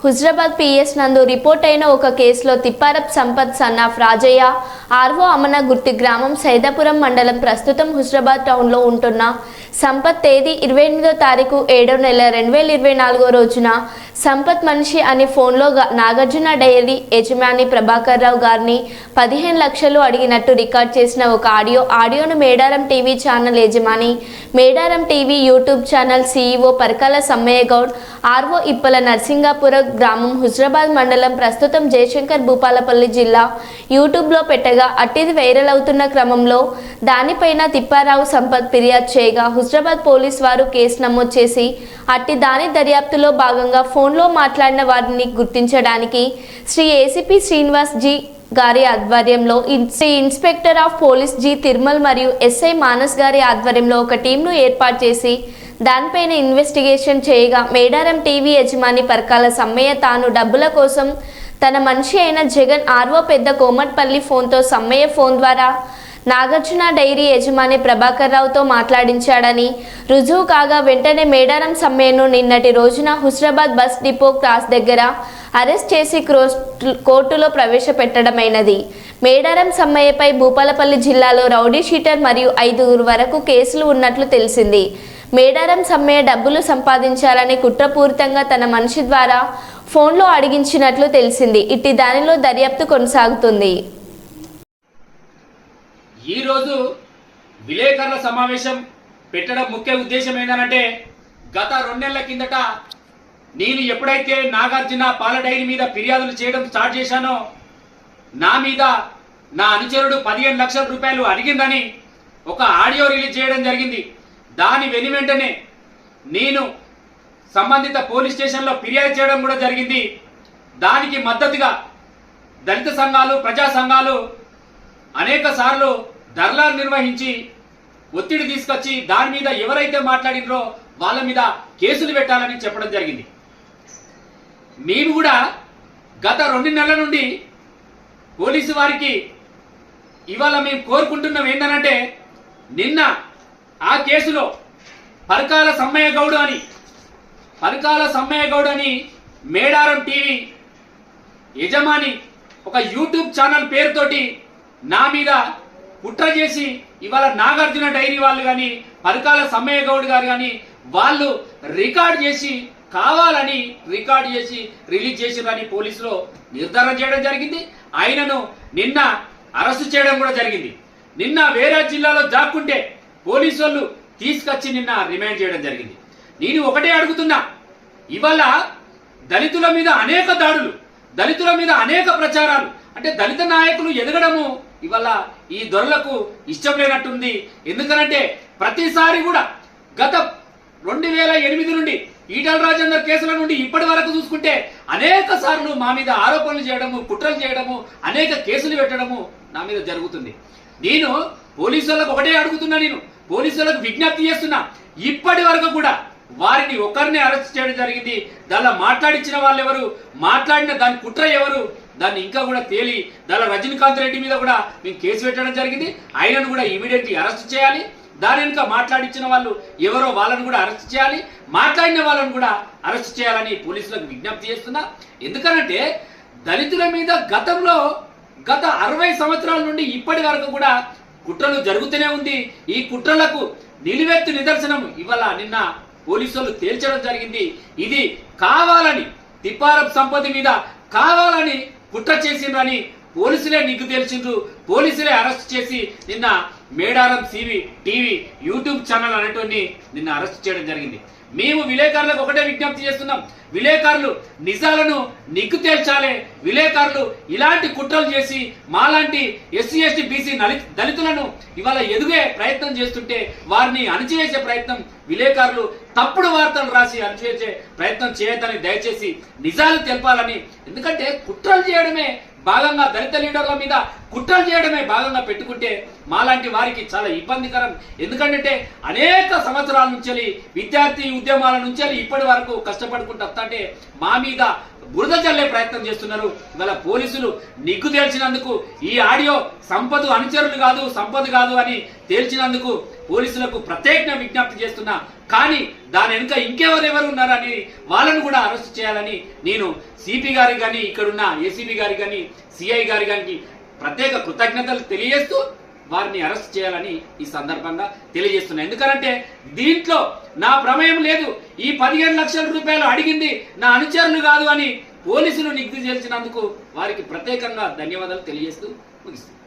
Huzurabad PS నందు report అయిన ఒక కేసులో తిప్పారప్ Sampath son of Rajaiah R O అమన గుర్తి గ్రామం సైదాపురం మండలం ప్రస్తుతం హుజరాబాద్ టౌన్లో ఉంటున్న సంపత్ తేదీ ఇరవై ఎనిమిదో తారీఖు ఏడో నెల రెండు వేల ఇరవై నాలుగో రోజున సంపత్ మనిషి అని ఫోన్లో నాగార్జున డైరీ యజమాని ప్రభాకర్ రావు గారిని పదిహేను లక్షలు అడిగినట్టు రికార్డ్ చేసిన ఒక ఆడియో ఆడియోను మేడారం టీవీ ఛానల్ యజమాని Medaram TV YouTube channel CEO Parakala Sammaiah Goud R O Ippala Narsingapura గ్రామం హుజరాబాద్ మండలం ప్రస్తుతం జయశంకర్ భూపాలపల్లి జిల్లా యూట్యూబ్లో పెట్టగా అట్టిది వైరల్ అవుతున్న క్రమంలో దానిపైన తిప్పారావు సంపత్ ఫిర్యాదు చేయగా హుజరాబాద్ పోలీస్ వారు కేసు నమోదు చేసి అట్టి దాని దర్యాప్తులో భాగంగా ఫోన్ ఫోన్లో మాట్లాడిన వారిని గుర్తించడానికి శ్రీ ఏసీపీ శ్రీనివాస్ జీ గారి ఆధ్వర్యంలో Shri inspector of police G Tirumal మరియు ఎస్ఐ మానస్ గారి ఆధ్వర్యంలో ఒక టీంను ఏర్పాటు చేసి దానిపైన ఇన్వెస్టిగేషన్ చేయగా మేడారం టీవీ యజమాని పరకాల సమ్మయ్య తాను డబ్బుల కోసం తన మనిషి అయిన జగన్ ఆర్వో పెద్ద కోమట్పల్లి ఫోన్తో సమ్మయ్య ఫోన్ ద్వారా నాగార్జున డైరీ యజమాని ప్రభాకర్ రావుతో మాట్లాడించాడని. రుజువు కాగా వెంటనే మేడారం సమ్మెను నిన్నటి రోజున హుస్రాబాద్ బస్ డిపో క్రాస్ దగ్గర అరెస్ట్ చేసి క్రోస్ కోర్టులో ప్రవేశపెట్టడమైనది. మేడారం సమ్మయ్యపై భూపాలపల్లి జిల్లాలో రౌడీ షీటర్ మరియు ఐదుగురు వరకు కేసులు ఉన్నట్లు తెలిసింది. మేడారం సమ్మయ్య డబ్బులు సంపాదించాలని కుట్రపూరితంగా తన మనిషి ద్వారా ఫోన్లో అడిగించినట్లు తెలిసింది. ఇట్టి దానిలో దర్యాప్తు కొనసాగుతుంది. ఈరోజు విలేకరుల సమావేశం పెట్టడం ముఖ్య ఉద్దేశం ఏంటంటే గత రెండేళ్ళ కిందట నేను ఎప్పుడైతే నాగార్జున పాల డైరీ మీద ఫిర్యాదులు చేయడం స్టార్ట్ చేశానో నా మీద నా అనుచరుడు పదిహేను లక్షల రూపాయలు అడిగిందని ఒక ఆడియో రిలీజ్ చేయడం జరిగింది. దాని వెను వెంటనే నేను సంబంధిత పోలీస్ స్టేషన్లో ఫిర్యాదు చేయడం కూడా జరిగింది. దానికి మద్దతుగా దళిత సంఘాలు ప్రజా సంఘాలు అనేక సార్లు ధర్నాలు నిర్వహించి ఒత్తిడి తీసుకొచ్చి దాని మీద ఎవరైతే మాట్లాడినరో వాళ్ళ మీద కేసులు పెట్టాలని చెప్పడం జరిగింది. మేము కూడా గత రెండు నెలల నుండి పోలీసు వారికి ఇవాళ మేము కోరుకుంటున్నాం ఏంటనంటే నిన్న ఆ కేసులో పరకాల సమ్మయ్య గౌడ్ అని పరకాల సమ్మయ్య గౌడ్ అని మేడారం టీవీ యజమాని ఒక యూట్యూబ్ ఛానల్ పేరుతోటి నా మీద కుట్ర చేసి ఇవాళ నాగార్జున డైరీ వాళ్ళు కానీ పరకాల సమ్మయ్య గౌడ్ గారు కానీ వాళ్ళు రికార్డ్ చేసి కావాలని రికార్డ్ చేసి రిలీజ్ చేసిరని పోలీసులు నిర్ధారణ చేయడం జరిగింది. ఆయనను నిన్న అరెస్టు చేయడం కూడా జరిగింది. నిన్న వేరే జిల్లాలో జాక్కుంటే పోలీసు వాళ్ళు తీసుకొచ్చి నిన్న రిమాండ్ చేయడం జరిగింది. నేను ఒకటే అడుగుతున్నా ఇవాళ దళితుల మీద అనేక దాడులు దళితుల మీద అనేక ప్రచారాలు అంటే దళిత నాయకులు ఎదగడము ఇవాళ ఈ దొరలకు ఇష్టం లేనట్టుంది. ఎందుకనంటే ప్రతిసారి కూడా గత రెండు వేల ఎనిమిది నుండి ఈటల రాజేందర్ కేసుల నుండి ఇప్పటి వరకు చూసుకుంటే అనేక సార్లు మా మీద ఆరోపణలు చేయడము కుట్రలు చేయడము అనేక కేసులు పెట్టడము నా మీద జరుగుతుంది. నేను పోలీసులకు ఒకటే అడుగుతున్నా నేను. పోలీసులకు విజ్ఞప్తి చేస్తున్నా. ఇప్పటి వరకు కూడా వారిని ఒకరిని అరెస్ట్ చేయడం జరిగింది. దానిలో మాట్లాడించిన వాళ్ళు ఎవరు మాట్లాడిన దాని కుట్ర ఎవరు? దాన్ని ఇంకా కూడా తేలి దానిలో రజనీకాంత్ రెడ్డి మీద కూడా మేము కేసు పెట్టడం జరిగింది. ఆయనను కూడా ఇమీడియట్లీ అరెస్ట్ చేయాలి. దాని వెనుక మాట్లాడించిన వాళ్ళు ఎవరో వాళ్ళను కూడా అరెస్ట్ చేయాలి. మాట్లాడిన వాళ్ళని కూడా అరెస్ట్ చేయాలని పోలీసులకు విజ్ఞప్తి చేస్తున్నా. ఎందుకనంటే దళితుల మీద గతంలో గత అరవై సంవత్సరాల నుండి ఇప్పటి వరకు కూడా కుట్రలు జరుగుతూనే ఉంది. ఈ కుట్రలకు నిలువెత్తు నిదర్శనం ఇవాళ నిన్న పోలీసులు తేల్చడం జరిగింది. ఇది కావాలని తిప్పారపు సంపత్తి మీద కావాలని కుట్ర చేసిండ్రని పోలీసులే నిగ్గు తెలిసిండ్రు. పోలీసులే అరెస్ట్ చేసి నిన్న Medaram CV TV YouTube channel అనేటువంటి నిన్న అరెస్ట్ చేయడం జరిగింది. మేము విలేకరులకు ఒకటే విజ్ఞప్తి చేస్తున్నాం. విలేకరులు నిజాలను నిగ్గు తేల్చాలి. విలేకరులు ఇలాంటి కుట్రలు చేసి మాలాంటి ఎస్సీ ఎస్టీ బీసీ దళితులను ఇవాళ ఎదుగే ప్రయత్నం చేస్తుంటే వారిని అణచివేసే ప్రయత్నం విలేకరులు తప్పుడు వార్తలు రాసి అణచివేసే ప్రయత్నం చేయొద్దని దయచేసి నిజాలు తెలపాలని ఎందుకంటే కుట్రలు చేయడమే భాగంగా దళిత లీడర్ల మీద కుట్రలు చేయడమే భాగంగా పెట్టుకుంటే మాలాంటి వారికి చాలా ఇబ్బందికరం. ఎందుకంటే అనేక సంవత్సరాల నుంచి విద్యార్థి ఉద్యమాల నుంచి ఇప్పటి వరకు కష్టపడుకుంటూ వస్తుంటే మా మీద బురద చల్లే ప్రయత్నం చేస్తున్నారు. ఇవాళ పోలీసులు నిగ్గు తేల్చినందుకు ఈ ఆడియో సంపద అనుచరులు కాదు సంపద కాదు అని తేల్చినందుకు పోలీసులకు ప్రత్యేక విజ్ఞప్తి చేస్తున్నా. కానీ దాని వెనుక ఇంకెవరెవరు ఉన్నారని వాళ్ళను కూడా అరెస్ట్ చేయాలని నేను సిపి గారికి కానీ ఇక్కడున్న ఏసీబీ గారికి కానీ సిఐ గారి కానీ ప్రత్యేక కృతజ్ఞతలు తెలియజేస్తూ వారిని అరెస్ట్ చేయాలని ఈ సందర్భంగా తెలియజేస్తున్నాను ఎందుకంటే దీంట్లో నా ప్రమేయం లేదు. ఈ పదిహేను లక్షల రూపాయలు అడిగింది నా అనుచరులు కాదు అని పోలీసులు నిగ్గు చేసినందుకు వారికి ప్రత్యేకంగా ధన్యవాదాలు తెలియజేస్తూ ముగిస్తుంది